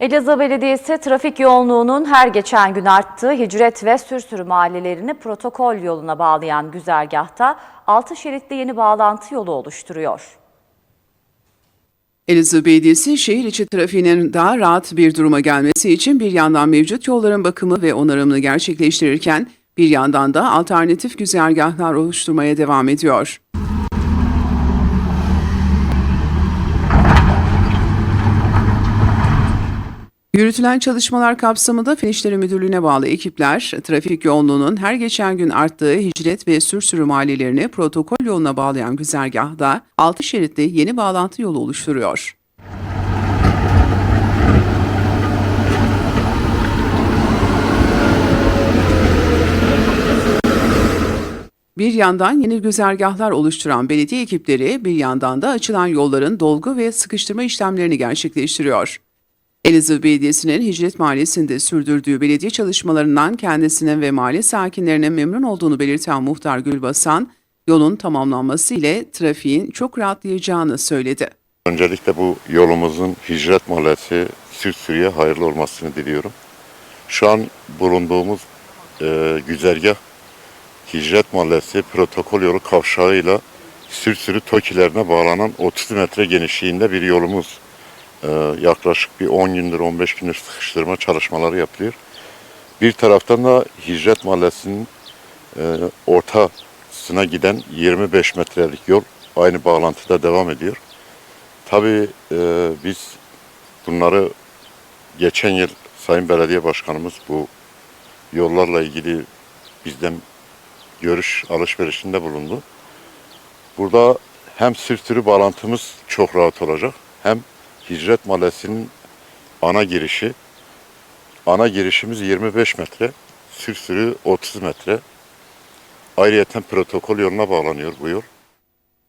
Elazığ Belediyesi trafik yoğunluğunun her geçen gün arttığı Hicret ve Sürsürü mahallelerini protokol yoluna bağlayan güzergahta 6 şeritli yeni bağlantı yolu oluşturuyor. Elazığ Belediyesi şehir içi trafiğinin daha rahat bir duruma gelmesi için bir yandan mevcut yolların bakımı ve onarımını gerçekleştirirken bir yandan da alternatif güzergahlar oluşturmaya devam ediyor. Yürütülen çalışmalar kapsamında Fen İşleri Müdürlüğü'ne bağlı ekipler, trafik yoğunluğunun her geçen gün arttığı Hicret ve Sürsürü mahallelerini protokol yoluna bağlayan güzergahda 6 şeritli yeni bağlantı yolu oluşturuyor. Bir yandan yeni güzergahlar oluşturan belediye ekipleri bir yandan da açılan yolların dolgu ve sıkıştırma işlemlerini gerçekleştiriyor. Elazığ Belediyesi'nin Hicret Mahallesi'nde sürdürdüğü belediye çalışmalarından kendisinin ve mahalle sakinlerinin memnun olduğunu belirten muhtar Gülbasan, yolun tamamlanması ile trafiğin çok rahatlayacağını söyledi. Öncelikle bu yolumuzun Hicret Mahallesi Sürsürü'ye hayırlı olmasını diliyorum. Şu an bulunduğumuz e, güzergah Hicret Mahallesi protokol yolu kavşağıyla Sürsürü TOKİ'lerine bağlanan 30 metre genişliğinde bir yolumuz. E, yaklaşık bir 10 gündür 15 gündür sıkıştırma çalışmaları yapılıyor. Bir taraftan da Hicret Mahallesi'nin e, ortasına giden 25 metrelik yol aynı bağlantıda devam ediyor. Tabii e, biz bunları geçen yıl Sayın Belediye Başkanımız bu yollarla ilgili bizden görüş alışverişinde bulundu. Burada hem sürtürü bağlantımız çok rahat olacak hem Hicret Mahallesi'nin ana girişi ana girişimiz 25 metre, sürtürü 30 metre. Ayrıyeten protokol yoluna bağlanıyor bu yol.